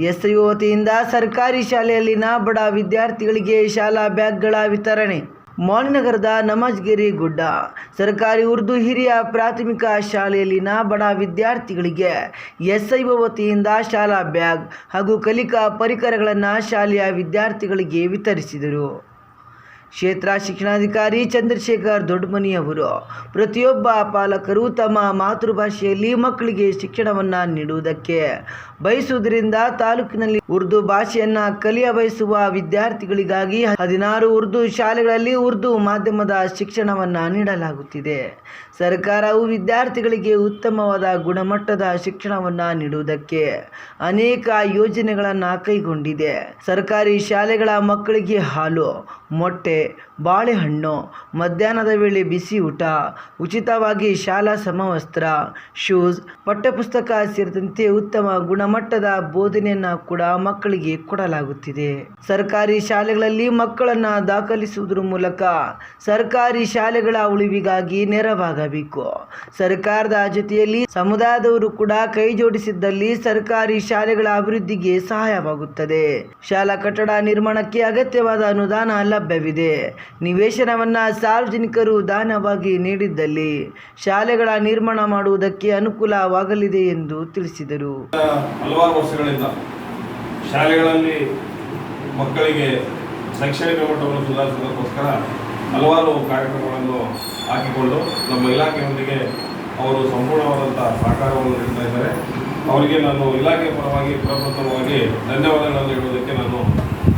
SI ವತಿಯಿಂದ ಸರ್ಕಾರಿ ಶಾಲೆಯಲ್ಲಿನ ಬಡ ವಿದ್ಯಾರ್ಥಿಗಳಿಗೆ ಶಾಲಾ ಬ್ಯಾಗ್ಗಳ ವಿತರಣೆ. ಮಾಣಿನಗರದ ನಮಜ್ಗಿರಿ ಗುಡ್ಡ. ಸರ್ಕಾರಿ ಉರ್ದು ಹಿರಿಯ ಪ್ರಾಥಮಿಕ ಶಾಲೆಯಲ್ಲಿನ ಬಡ ವಿದ್ಯಾರ್ಥಿಗಳಿಗೆ ಎಸ್ಐಒ ವತಿಯಿಂದ ಶಾಲಾ ಬ್ಯಾಗ್ ಹಾಗೂ ಕಲಿಕಾ ಪರಿಕರಗಳನ್ನು ಶಾಲೆಯ ವಿದ್ಯಾರ್ಥಿಗಳಿಗೆ ವಿತರಿಸಿದರು. ಕ್ಷೇತ್ರ ಶಿಕ್ಷಣಾಧಿಕಾರಿ ಚಂದ್ರಶೇಖರ್ ದೊಡ್ಡಮನಿ ಅವರು ಪ್ರತಿಯೊಬ್ಬ ಪಾಲಕರು ತಮ್ಮ ಮಾತೃಭಾಷೆಯಲ್ಲಿ ಮಕ್ಕಳಿಗೆ ಶಿಕ್ಷಣವನ್ನು ನೀಡುವುದಕ್ಕೆ ಬಯಸುವುದರಿಂದ ತಾಲೂಕಿನಲ್ಲಿ ಉರ್ದು ಭಾಷೆಯನ್ನು ಕಲಿಯ ಬಯಸುವ ವಿದ್ಯಾರ್ಥಿಗಳಿಗಾಗಿ ಹದಿನಾರು ಉರ್ದು ಶಾಲೆಗಳಲ್ಲಿ ಉರ್ದು ಮಾಧ್ಯಮದ ಶಿಕ್ಷಣವನ್ನು ನೀಡಲಾಗುತ್ತಿದೆ. ಸರ್ಕಾರವು ವಿದ್ಯಾರ್ಥಿಗಳಿಗೆ ಉತ್ತಮವಾದ ಗುಣಮಟ್ಟದ ಶಿಕ್ಷಣವನ್ನು ನೀಡುವುದಕ್ಕೆ ಅನೇಕ ಯೋಜನೆಗಳನ್ನು ಕೈಗೊಂಡಿದೆ. ಸರ್ಕಾರಿ ಶಾಲೆಗಳ ಮಕ್ಕಳಿಗೆ ಹಾಲು, ಮೊಟ್ಟೆ ಬಾಳೆಹಣ್ಣು, ಮಧ್ಯಾಹ್ನದ ವೇಳೆ ಬಿಸಿ ಊಟ, ಉಚಿತವಾಗಿ ಶಾಲಾ ಸಮವಸ್ತ್ರ ಶೂಸ್ ಪಠ್ಯಪುಸ್ತಕ ಸೇರಿದಂತೆ ಉತ್ತಮ ಗುಣಮಟ್ಟದ ಬೋಧನೆಯನ್ನು ಕೂಡ ಮಕ್ಕಳಿಗೆ ಕೊಡಲಾಗುತ್ತಿದೆ. ಸರ್ಕಾರಿ ಶಾಲೆಗಳಲ್ಲಿ ಮಕ್ಕಳನ್ನು ದಾಖಲಿಸುವುದರ ಮೂಲಕ ಸರ್ಕಾರಿ ಶಾಲೆಗಳ ಉಳಿವಿಗಾಗಿ ನೆರವಾಗಬೇಕು. ಸರ್ಕಾರದ ಜೊತೆಯಲ್ಲಿ ಸಮುದಾಯದವರು ಕೂಡ ಕೈ ಜೋಡಿಸಿದ್ದಲ್ಲಿ ಸರ್ಕಾರಿ ಶಾಲೆಗಳ ಅಭಿವೃದ್ಧಿಗೆ ಸಹಾಯವಾಗುತ್ತದೆ. ಶಾಲಾ ಕಟ್ಟಡ ನಿರ್ಮಾಣಕ್ಕೆ ಅಗತ್ಯವಾದ ಅನುದಾನ ಲಭ್ಯವಿದೆ. ನಿವೇಶನವನ್ನ ಸಾರ್ವಜನಿಕರು ದಾನವಾಗಿ ನೀಡಿದ್ದಲ್ಲಿ ಶಾಲೆಗಳ ನಿರ್ಮಾಣ ಮಾಡುವುದಕ್ಕೆ ಅನುಕೂಲವಾಗಲಿದೆ ಎಂದು ತಿಳಿಸಿದರು. ಹಲವಾರು ವರ್ಷಗಳಿಂದ ಶಾಲೆಗಳಲ್ಲಿ ಮಕ್ಕಳಿಗೆ ಶೈಕ್ಷಣಿಕ ಮಟ್ಟವನ್ನು ಸುಧಾರಿಸುವುದಕ್ಕೋಸ್ಕರ ಹಲವಾರು ಕಾರ್ಯಕ್ರಮಗಳನ್ನು ಹಾಕಿಕೊಂಡು ನಮ್ಮ ಇಲಾಖೆಯೊಂದಿಗೆ ಅವರು ಸಂಪೂರ್ಣವಾದಂಥ ಸಹಕಾರವನ್ನು ನೀಡ್ತಾ ಇದ್ದಾರೆ. ಅವರಿಗೆ ನಾನು ಇಲಾಖೆ ಪರವಾಗಿ, ಪ್ರಪ್ರಥಮವಾಗಿ ಧನ್ಯವಾದಗಳನ್ನು ಹೇಳುವುದಕ್ಕೆ ನಾನು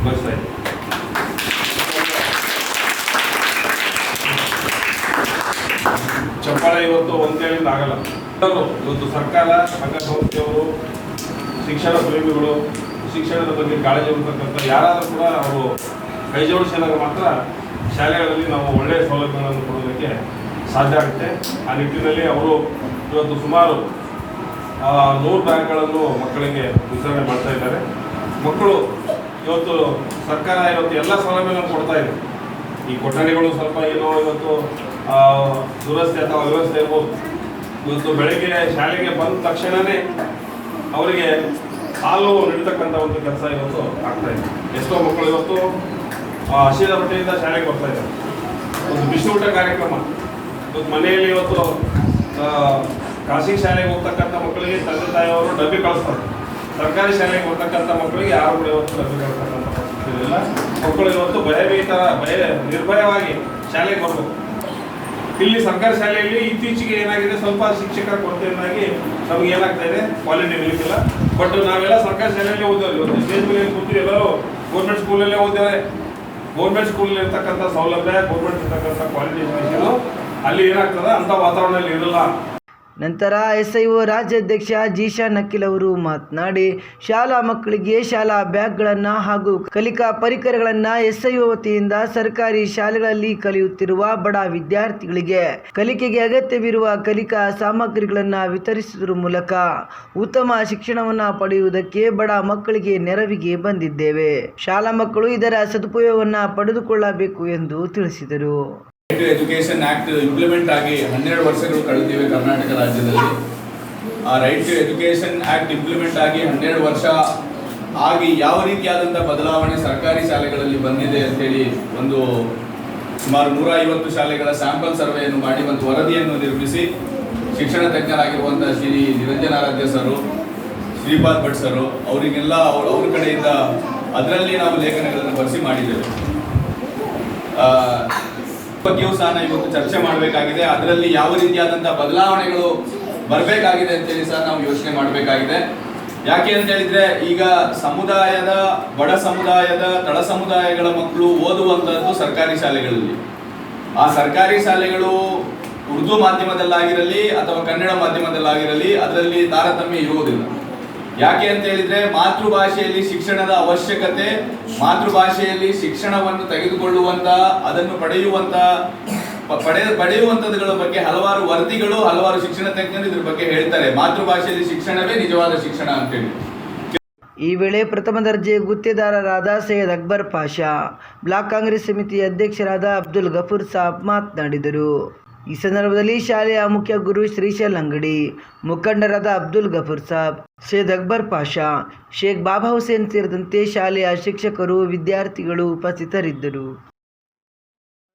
ಬಯಸ್ತಾ ಇದ್ದೀನಿ. ಇವತ್ತು ಒಂದೇಳಿಂದ ಆಗಲ್ಲ. ಇವತ್ತು ಸರ್ಕಾರ, ಸಂಘ ಸಂಸ್ಥೆಯವರು, ಶಿಕ್ಷಣ ಪ್ರೇಮಿಗಳು ಶಿಕ್ಷಣದ ಬಗ್ಗೆ ಕಾಳಜಿ ಇರತಕ್ಕಂಥ ಯಾರಾದರೂ ಕೂಡ ಅವರು ಕೈ ಜೋಡಿಸಿದಾಗ ಮಾತ್ರ ಶಾಲೆಗಳಲ್ಲಿ ನಾವು ಒಳ್ಳೆಯ ಸೌಲಭ್ಯಗಳನ್ನು ಕೊಡೋದಕ್ಕೆ ಸಾಧ್ಯ ಆಗುತ್ತೆ. ಆ ನಿಟ್ಟಿನಲ್ಲಿ ಅವರು ಇವತ್ತು ಸುಮಾರು ನೂರು ಬ್ಯಾಗ್ಗಳನ್ನು ಮಕ್ಕಳಿಗೆ ವಿತರಣೆ ಮಾಡ್ತಾ ಇದ್ದಾರೆ. ಮಕ್ಕಳು ಇವತ್ತು ಸರ್ಕಾರ ಇವತ್ತು ಎಲ್ಲ ಸೌಲಭ್ಯಗಳನ್ನು ಕೊಡ್ತಾ ಇದೆ. ಈ ಕೊಠಡಿಗಳು ಸ್ವಲ್ಪ ಏನೋ ಇವತ್ತು ದುರಸ್ತಿ ಅಥವಾ ವ್ಯವಸ್ಥೆ ಇರ್ಬೋದು. ಇವತ್ತು ಬೆಳಗ್ಗೆ ಶಾಲೆಗೆ ಬಂದ ತಕ್ಷಣವೇ ಅವರಿಗೆ ಹಾಲು ನೀಡ್ತಕ್ಕಂಥ ಒಂದು ಕೆಲಸ ಇವತ್ತು ಆಗ್ತಾ ಇದೆ. ಎಷ್ಟೋ ಮಕ್ಕಳು ಇವತ್ತು ಆ, ಹಸಿದ ಹೊಟ್ಟೆಯಿಂದ ಶಾಲೆಗೆ ಬರ್ತಾ ಇದ್ದಾರೆ. ಒಂದು ಬಿಸಿ ಊಟ ಕಾರ್ಯಕ್ರಮ. ಇವತ್ತು ಮನೆಯಲ್ಲಿ ಇವತ್ತು ಖಾಸಗಿ ಶಾಲೆಗೆ ಹೋಗ್ತಕ್ಕಂಥ ಮಕ್ಕಳಿಗೆ ತಂದೆ ತಾಯಿಯವರು ಡಬ್ಬಿ ಕಳಿಸ್ತಾರೆ. ಸರ್ಕಾರಿ ಶಾಲೆಗೆ ಹೋಗ್ತಕ್ಕಂಥ ಮಕ್ಕಳಿಗೆ ಯಾರು ಕೂಡ ಇವತ್ತು ಡಬ್ಬಿ ಕಳಿಸ್ತಕ್ಕಂಥ ಮಕ್ಕಳು ಇವತ್ತು ಭಯಭೀತ ಭಯ ನಿರ್ಭಯವಾಗಿ ಶಾಲೆಗೆ ಬರ್ಬೇಕು. ಇಲ್ಲಿ ಸರ್ಕಾರಿ ಶಾಲೆಯಲ್ಲಿ ಇತ್ತೀಚೆಗೆ ಏನಾಗಿದೆ? ಸ್ವಲ್ಪ ಶಿಕ್ಷಕರ ಕೊರತೆಯಿಂದಾಗಿ ನಮ್ಗೆ ಏನಾಗ್ತಾ ಇದೆ? ಕ್ವಾಲಿಟಿ ಇರಲಿಕ್ಕಿಲ್ಲ ಬಟ್ ನಾವೆಲ್ಲ ಸರ್ಕಾರಿ ಶಾಲೆಯಲ್ಲಿ ಓದೋದು ಇವತ್ತು ಸ್ಟೇಜ್ ಮೇಲೆ ಕೂತು ಎಲ್ಲರೂ. ಗೌರ್ಮೆಂಟ್ ಸ್ಕೂಲಲ್ಲೇ ಓದಿದ್ದಾರೆ ಗೌರ್ಮೆಂಟ್ ಸ್ಕೂಲಲ್ಲಿ ಇರ್ತಕ್ಕಂಥ ಸೌಲಭ್ಯ ಗೌರ್ಮೆಂಟ್ ಇರ್ತಕ್ಕಂಥ ಕ್ವಾಲಿಟಿ ಅಲ್ಲಿ ಏನಾಗ್ತದೆ? ಅಂಥ ವಾತಾವರಣದಲ್ಲಿ ಇರಲ್ಲ. ನಂತರ ಎಸ್ಐಒ ರಾಜ್ಯಾಧ್ಯಕ್ಷ ಜೀಶಾ ನಕ್ಕಿಲ್ ಅವರು ಮಾತನಾಡಿ, ಶಾಲಾ ಮಕ್ಕಳಿಗೆ ಶಾಲಾ ಬ್ಯಾಗ್ಗಳನ್ನು ಹಾಗೂ ಕಲಿಕಾ ಪರಿಕರಗಳನ್ನು ಎಸ್ಐಒ ವತಿಯಿಂದ ಸರ್ಕಾರಿ ಶಾಲೆಗಳಲ್ಲಿ ಕಲಿಯುತ್ತಿರುವ ಬಡ ವಿದ್ಯಾರ್ಥಿಗಳಿಗೆ ಕಲಿಕೆಗೆ ಅಗತ್ಯವಿರುವ ಕಲಿಕಾ ಸಾಮಗ್ರಿಗಳನ್ನು ವಿತರಿಸುವುದರ ಮೂಲಕ ಉತ್ತಮ ಶಿಕ್ಷಣವನ್ನು ಪಡೆಯುವುದಕ್ಕೆ ಬಡ ಮಕ್ಕಳಿಗೆ ನೆರವಿಗೆ ಬಂದಿದ್ದೇವೆ. ಶಾಲಾ ಮಕ್ಕಳು ಇದರ ಸದುಪಯೋಗವನ್ನು ಪಡೆದುಕೊಳ್ಳಬೇಕು ಎಂದು ತಿಳಿಸಿದರು. ಎಜುಕೇಶನ್ ಆಕ್ಟ್ ಇಂಪ್ಲಿಮೆಂಟ್ ಆಗಿ ಹನ್ನೆರಡು ವರ್ಷಗಳು ಕಳೆದಿವೆ ಕರ್ನಾಟಕ ರಾಜ್ಯದಲ್ಲಿ. ಆ right to education act implement ಆಗಿ ಹನ್ನೆರಡು ವರ್ಷ ಆಗಿ ಯಾವ ರೀತಿಯಾದಂಥ ಬದಲಾವಣೆ ಸರ್ಕಾರಿ ಶಾಲೆಗಳಲ್ಲಿ ಬಂದಿದೆ ಅಂತೇಳಿ ಒಂದು ಸುಮಾರು ನೂರ ಐವತ್ತು ಶಾಲೆಗಳ ಸ್ಯಾಂಪಲ್ ಸರ್ವೆಯನ್ನು ಮಾಡಿ ಒಂದು ವರದಿಯನ್ನು ನಿರ್ಮಿಸಿ ಶಿಕ್ಷಣ ತಜ್ಞರಾಗಿರುವಂಥ ಶ್ರೀ ನಿರಂಜನಾರಾಧ್ಯ ಸರು, ಶ್ರೀಪಾದ್ ಭಟ್ ಸರು, ಅವರಿಗೆಲ್ಲ ಅವ್ರ ಅವ್ರ ಕಡೆಯಿಂದ ಅದರಲ್ಲಿ ನಾವು ಲೇಖನಗಳನ್ನು ಬರೆಸಿ ಮಾಡಿದ್ದೇವೆ. ಬಗ್ಗೆಯೂ ಸಹ ನಾವು ಇವತ್ತು ಚರ್ಚೆ ಮಾಡಬೇಕಾಗಿದೆ. ಅದರಲ್ಲಿ ಯಾವ ರೀತಿಯಾದಂತಹ ಬದಲಾವಣೆಗಳು ಬರಬೇಕಾಗಿದೆ ಅಂತೇಳಿ ಸಹ ನಾವು ಯೋಚನೆ ಮಾಡಬೇಕಾಗಿದೆ. ಯಾಕೆ ಅಂತ ಹೇಳಿದ್ರೆ, ಈಗ ಸಮುದಾಯದ, ಬಡ ಸಮುದಾಯದ, ತಳ ಸಮುದಾಯಗಳ ಮಕ್ಕಳು ಓದುವಂತಹದ್ದು ಸರ್ಕಾರಿ ಶಾಲೆಗಳಲ್ಲಿ. ಆ ಸರ್ಕಾರಿ ಶಾಲೆಗಳು ಉರ್ದು ಮಾಧ್ಯಮದಲ್ಲಾಗಿರಲಿ ಅಥವಾ ಕನ್ನಡ ಮಾಧ್ಯಮದಲ್ಲಾಗಿರಲಿ, ಅದರಲ್ಲಿ ತಾರತಮ್ಯ ಇರುವುದಿಲ್ಲ. ಯಾಕೆ ಅಂತ ಹೇಳಿದ್ರೆ ಮಾತೃಭಾಷೆಯಲ್ಲಿ ಶಿಕ್ಷಣದ ಅವಶ್ಯಕತೆ, ಮಾತೃಭಾಷೆಯಲ್ಲಿ ಶಿಕ್ಷಣವನ್ನು ತೆಗೆದುಕೊಳ್ಳುವಂತ, ಅದನ್ನು ಪಡೆಯುವಂತ ಪಡೆ ಪಡೆಯುವಂತದ್ಗಳ ಬಗ್ಗೆ ಹಲವಾರು ವರದಿಗಳು, ಹಲವಾರು ಶಿಕ್ಷಣ ತಜ್ಞರು ಇದ್ರ ಬಗ್ಗೆ ಹೇಳ್ತಾರೆ. ಮಾತೃಭಾಷೆಯಲ್ಲಿ ಶಿಕ್ಷಣವೇ ನಿಜವಾದ ಶಿಕ್ಷಣ ಅಂತೇಳಿ ಈ ವೇಳೆ ಪ್ರಥಮ ದರ್ಜೆ ಗುತ್ತೇದಾರರಾದ ಸೈಯದ್ ಅಕ್ಬರ್ ಪಾಷಾ, ಬ್ಲಾಕ್ ಕಾಂಗ್ರೆಸ್ ಸಮಿತಿ ಅಧ್ಯಕ್ಷರಾದ ಅಬ್ದುಲ್ ಗಫೂರ್ ಸಾಬ್ ಮಾತನಾಡಿದರು. ಈ ಸಂದರ್ಭದಲ್ಲಿ ಶಾಲೆಯ ಮುಖ್ಯ ಗುರು ಶ್ರೀಶೈಲ್ ಅಂಗಡಿ ಮುಖಂಡರಾದ ಅಬ್ದುಲ್ ಗಫೂರ್ ಸಾಬ್ ಶೇದ್ ಅಕ್ಬರ್ ಪಾಷಾ, ಶೇಖ್ ಬಾಬಾ ಹುಸೇನ್ ಸೇರಿದಂತೆ ಶಾಲೆಯ ಶಿಕ್ಷಕರು, ವಿದ್ಯಾರ್ಥಿಗಳು ಉಪಸ್ಥಿತರಿದ್ದರು.